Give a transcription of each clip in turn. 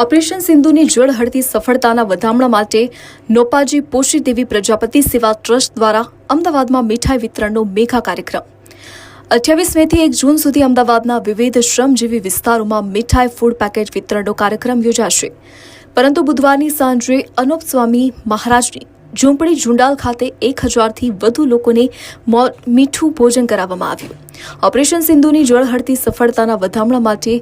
Operation સિંધુની જળહળતી સફળતાના વધામણા માટે નોપાજી પોષી દેવી પ્રજાપતિ સેવા ટ્રસ્ટ દ્વારા અમદાવાદમાં મીઠાઈ વિતરણનો મેઘા કાર્યક્રમ. અઠ્યાવીસ મેથી એક જૂન સુધી અમદાવાદના વિવિધ શ્રમજીવી વિસ્તારોમાં મીઠાઈ ફૂડ પેકેટ વિતરણનો કાર્યક્રમ યોજાશે. પરંતુ બુધવારની સાંજે અનુપ સ્વામી મહારાજની ઝૂંપડી ઝુંડાલ ખાતે એક હજારથી વધુ લોકોને મીઠું ભોજન કરાવવામાં આવ્યું. ઓપરેશન સિંધુની જળહળતી સફળતાના વધામણા માટે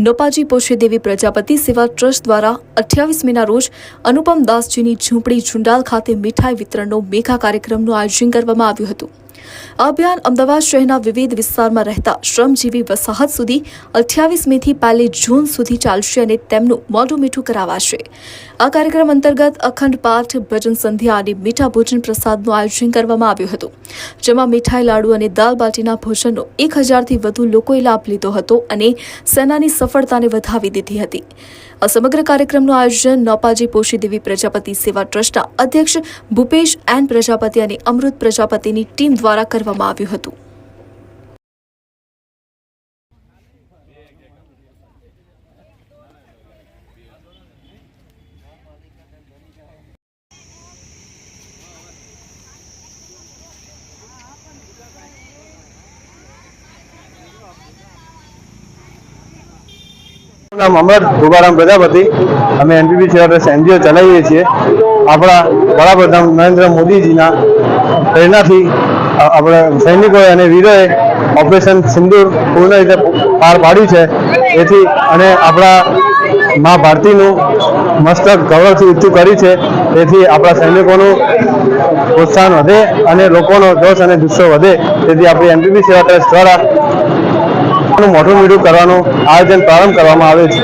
નપાજી પોશેદેવી પ્રજાપતિ સેવા ટ્રસ્ટ દ્વારા અઠ્યાવીસ મેના રોજ અનુપમ દાસજીની ઝૂંપડી ઝુંડાલ ખાતે મીઠાઈ વિતરણનો મેઘા કાર્યક્રમનું આયોજન કરવામાં આવ્યું હતું. આ અભિયાન અમદાવાદ શહેરના વિવિધ વિસ્તારમાં રહેતા શ્રમજીવી વસાહત સુધી અઠ્યાવીસ મેથી પહેલી જૂન સુધી ચાલશે અને તેમનું મોઢું મીઠું કરાવાશે. આ કાર્યક્રમ અંતર્ગત અખંડ પાઠ, ભજન સંધ્યા અને મીઠા ભોજન પ્રસાદનું આયોજન કરવામાં આવ્યું હતું. જેમાં મીઠાઈ, લાડુ અને દાલ બાટીના ભોજનનો એક હજારથી વધુ લોકોએ લાભ લીધો હતો અને સેનાની સફળતાને વધાવી દીધી હતી. આ સમગ્ર કાર્યક્રમનું આયોજન નોપાજી પોષી દેવી પ્રજાપતિ સેવા ટ્રસ્ટના અધ્યક્ષ ભૂપેશ એન પ્રજાપતિ અને અમૃત પ્રજાપતિની ટીમ દ્વારા કરવામાં આવ્યું હતું. નામ અમર ભોગારામ પ્રજાપતિ. અમે એનપીપી સેવા ટ્રસ્ટ એનજીઓ ચલાવીએ છીએ. આપણા વડાપ્રધાન નરેન્દ્ર મોદીજીના પ્રેરણાથી આપણા સૈનિકોએ અને વીરોએ ઓપરેશન સિંદૂર પૂર્ણ રીતે પાર પાડ્યું છે. એથી અને આપણા મા ભારતીનું મસ્તક ગૌરવથી ઊંચું કર્યું છે. તેથી આપણા સૈનિકોનું પ્રોત્સાહન વધે અને લોકોનો જોશ અને જુસ્સો વધે. તેથી આપણી એનપીપી સેવા ટ્રસ્ટ દ્વારા મોટું મીઠું કરવાનું આયોજન પ્રારંભ કરવામાં આવે છે.